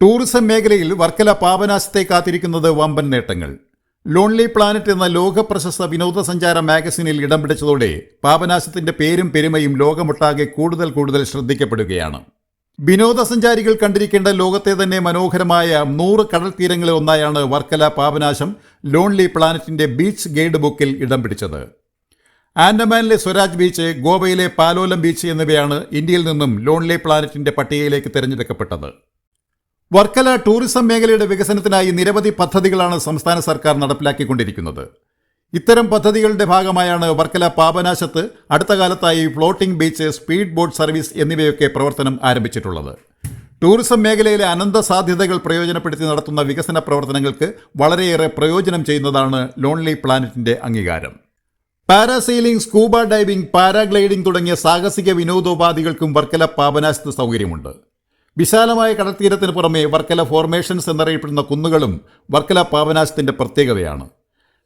Tourism മേഖലയിൽ വർക്കല പാപനാശത്തെ കാത്തിരിക്കുന്നത് വമ്പൻ നേട്ടങ്ങൾ. ലോൺലി പ്ലാനറ്റ് എന്ന ലോക പ്രശസ്ത വിനോദസഞ്ചാര മാഗസിനിൽ ഇടം പിടിച്ചതോടെ പാപനാശത്തിന്റെ പേരും പെരുമയും ലോകമൊട്ടാകെ കൂടുതൽ കൂടുതൽ ശ്രദ്ധിക്കപ്പെടുകയാണ്. വിനോദസഞ്ചാരികൾ കണ്ടിരിക്കേണ്ട ലോകത്തെ തന്നെ മനോഹരമായ നൂറ് കടൽ തീരങ്ങളിൽ ഒന്നായാണ് വർക്കല പാപനാശം ലോൺലി പ്ലാനറ്റിന്റെ ബീച്ച് ഗൈഡ് ബുക്കിൽ ഇടം പിടിച്ചത്. ആൻഡമാനിലെ സ്വരാജ് ബീച്ച് ഗോവയിലെ പാലോലം ബീച്ച് എന്നിവയാണ് ഇന്ത്യയിൽ നിന്നും ലോൺലി പ്ലാനറ്റിന്റെ പട്ടികയിലേക്ക് തിരഞ്ഞെടുക്കപ്പെട്ടത്. വർക്കല ടൂറിസം മേഖലയുടെ വികസനത്തിനായി നിരവധി പദ്ധതികളാണ് സംസ്ഥാന സർക്കാർ നടപ്പിലാക്കിക്കൊണ്ടിരിക്കുന്നത്. ഇത്തരം പദ്ധതികളുടെ ഭാഗമായാണ് വർക്കല പാപനാശത്ത് അടുത്ത കാലത്തായി floating beach speed boat service എന്നിവയൊക്കെ പ്രവർത്തനം ആരംഭിച്ചിട്ടുള്ളത്. ടൂറിസം മേഖലയിലെ അനന്ത സാധ്യതകൾ പ്രയോജനപ്പെടുത്തി നടത്തുന്ന വികസന പ്രവർത്തനങ്ങൾക്ക് വളരെയേറെ പ്രയോജനം ചെയ്യുന്നതാണ് ലോൺലി പ്ലാനറ്റിന്റെ അംഗീകാരം. പാരാസെയിലിംഗ് സ്കൂബ ഡൈവിംഗ് പാരാഗ്ലൈഡിംഗ് തുടങ്ങിയ സാഹസിക വിനോദോപാധികൾക്കും വർക്കല പാപനാശത്ത് സൗകര്യമുണ്ട്. വിശാലമായ കടൽത്തീരത്തിന് പുറമെ വർക്കല ഫോർമേഷൻസ് എന്നറിയപ്പെടുന്ന കുന്നുകളും വർക്കല പാവനാശത്തിന്റെ പ്രത്യേകതയാണ്.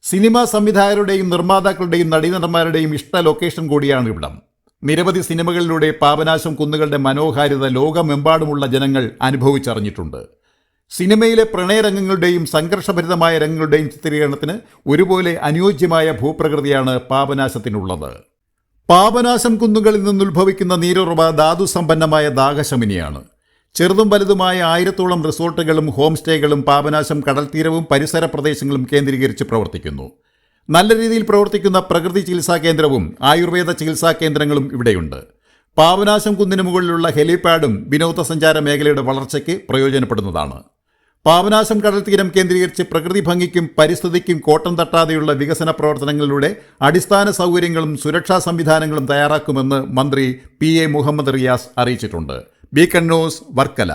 സിനിമാ സംവിധായകരുടെയും നിർമ്മാതാക്കളുടെയും നടീനടന്മാരുടെയും ഇഷ്ട ലൊക്കേഷൻ കൂടിയാണ് ഇവിടം. നിരവധി സിനിമകളിലൂടെ പാപനാശം കുന്നുകളുടെ മനോഹാരിത ലോകമെമ്പാടുമുള്ള ജനങ്ങൾ അനുഭവിച്ചറിഞ്ഞിട്ടുണ്ട്. സിനിമയിലെ പ്രണയരംഗങ്ങളുടെയും സംഘർഷഭരിതമായ രംഗങ്ങളുടെയും ചിത്രീകരണത്തിന് ഒരുപോലെ അനുയോജ്യമായ ഭൂപ്രകൃതിയാണ് പാപനാശത്തിനുള്ളത് പാപനാശം കുന്നുകളിൽ നിന്നുദ്ഭവിക്കുന്ന നീരുറവ ധാതുസമ്പന്നമായ ദാഹശമിനിയാണ്. ചെറുതും വലുതുമായ ആയിരത്തോളം റിസോർട്ടുകളും ഹോം സ്റ്റേകളും പാപനാശം കടൽത്തീരവും പരിസര പ്രദേശങ്ങളും കേന്ദ്രീകരിച്ച് പ്രവർത്തിക്കുന്നു. നല്ല രീതിയിൽ പ്രവർത്തിക്കുന്ന പ്രകൃതി ചികിത്സാ കേന്ദ്രവും ആയുർവേദ ചികിത്സാ കേന്ദ്രങ്ങളും ഇവിടെയുണ്ട്. പാപനാശം കുന്നിന് മുകളിലുള്ള ഹെലിപാഡും വിനോദസഞ്ചാര മേഖലയുടെ വളർച്ചയ്ക്ക് പ്രയോജനപ്പെടുന്നതാണ്. പാവനാശം കടൽത്തീരം കേന്ദ്രീകരിച്ച് പ്രകൃതി ഭംഗിക്കും പരിസ്ഥിതിക്കും കോട്ടം തട്ടാതെയുള്ള വികസന പ്രവർത്തനങ്ങളിലൂടെ അടിസ്ഥാന സൗകര്യങ്ങളും സുരക്ഷാ സംവിധാനങ്ങളും തയ്യാറാക്കുമെന്ന് മന്ത്രി പി എ മുഹമ്മദ് റിയാസ് അറിയിച്ചിട്ടുണ്ട്. ബി കണ്ണൂസ് വർക്കല